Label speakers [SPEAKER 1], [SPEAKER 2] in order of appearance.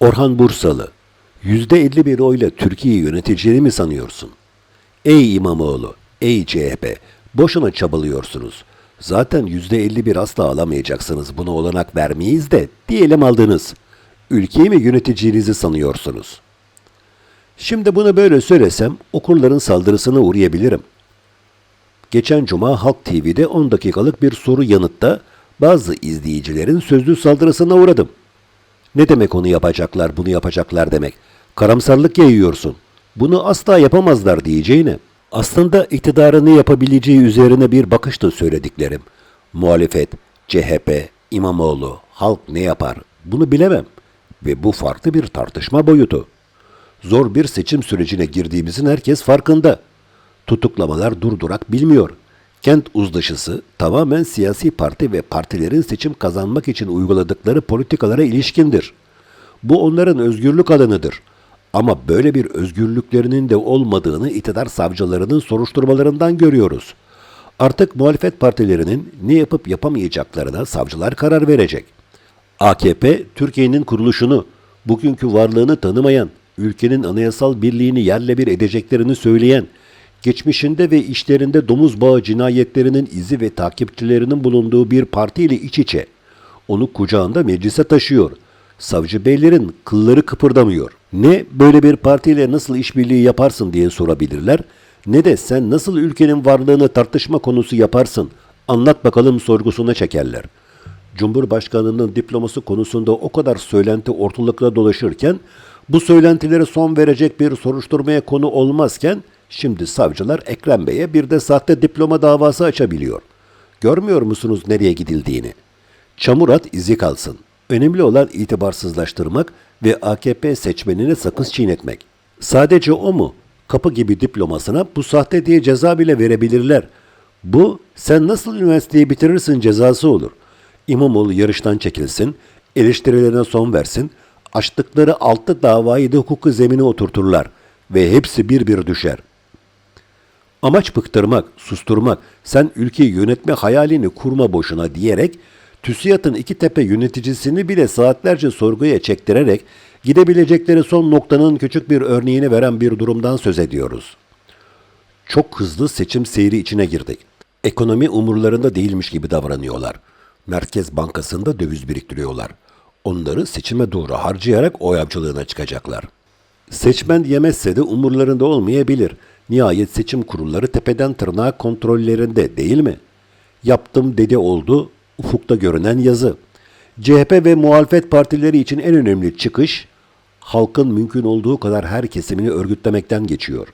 [SPEAKER 1] Orhan Bursalı, %51 oyla Türkiye'yi yöneteceğini mi sanıyorsun? Ey İmamoğlu, ey CHP, boşuna çabalıyorsunuz. Zaten %51 asla alamayacaksınız, buna olanak vermeyiz de diyelim aldınız. Ülkeyi mi yöneteceğinizi sanıyorsunuz? Şimdi bunu böyle söylesem okurların saldırısına uğrayabilirim. Geçen cuma Halk TV'de 10 dakikalık bir soru yanıtta bazı izleyicilerin sözlü saldırısına uğradım. Ne demek onu yapacaklar, bunu yapacaklar demek? Karamsarlık yayıyorsun. Bunu asla yapamazlar diyeceğine. Aslında iktidarı ne yapabileceği üzerine bir bakışta söylediklerim. Muhalefet, CHP, İmamoğlu, halk ne yapar? Bunu bilemem. Ve bu farklı bir tartışma boyutu. Zor bir seçim sürecine girdiğimizin herkes farkında. Tutuklamalar durdurak bilmiyor. Kent uzlaşısı tamamen siyasi parti ve partilerin seçim kazanmak için uyguladıkları politikalara ilişkindir. Bu onların özgürlük alanıdır. Ama böyle bir özgürlüklerinin de olmadığını iktidar savcılarının soruşturmalarından görüyoruz. Artık muhalefet partilerinin ne yapıp yapamayacaklarına savcılar karar verecek. AKP, Türkiye'nin kuruluşunu, bugünkü varlığını tanımayan, ülkenin anayasal birliğini yerle bir edeceklerini söyleyen, geçmişinde ve işlerinde domuz bağı cinayetlerinin izi ve takipçilerinin bulunduğu bir partiyle iç içe. Onu kucağında meclise taşıyor. Savcı beylerin kılları kıpırdamıyor. Ne böyle bir partiyle nasıl işbirliği yaparsın diye sorabilirler, ne de sen nasıl ülkenin varlığını tartışma konusu yaparsın, anlat bakalım sorgusuna çekerler. Cumhurbaşkanının diploması konusunda o kadar söylenti ortalıkta dolaşırken, bu söylentilere son verecek bir soruşturmaya konu olmazken, şimdi savcılar Ekrem Bey'e bir de sahte diploma davası açabiliyor. Görmüyor musunuz nereye gidildiğini? Çamur at izi kalsın. Önemli olan itibarsızlaştırmak ve AKP seçmenine sakız çiğnetmek. Sadece o mu? Kapı gibi diplomasına bu sahte diye ceza bile verebilirler. Bu sen nasıl üniversiteyi bitirirsin cezası olur. İmamoğlu yarıştan çekilsin, eleştirilerine son versin, açtıkları altı davayı da hukuku zemine oturturlar ve hepsi bir bir düşer. Amaç bıktırmak, susturmak, sen ülkeyi yönetme hayalini kurma boşuna diyerek TÜSİAD'ın iki tepe yöneticisini bile saatlerce sorguya çektirerek gidebilecekleri son noktanın küçük bir örneğini veren bir durumdan söz ediyoruz. Çok hızlı seçim seyri içine girdik. Ekonomi umurlarında değilmiş gibi davranıyorlar. Merkez Bankası'nda döviz biriktiriyorlar. Onları seçime doğru harcayarak oy avcılığına çıkacaklar. Seçmen yemezse de umurlarında olmayabilir. Nihayet seçim kurulları tepeden tırnağa kontrollerinde değil mi? Yaptım dedi oldu, ufukta görünen yazı. CHP ve muhalefet partileri için en önemli çıkış, halkın mümkün olduğu kadar her kesimini örgütlemekten geçiyor.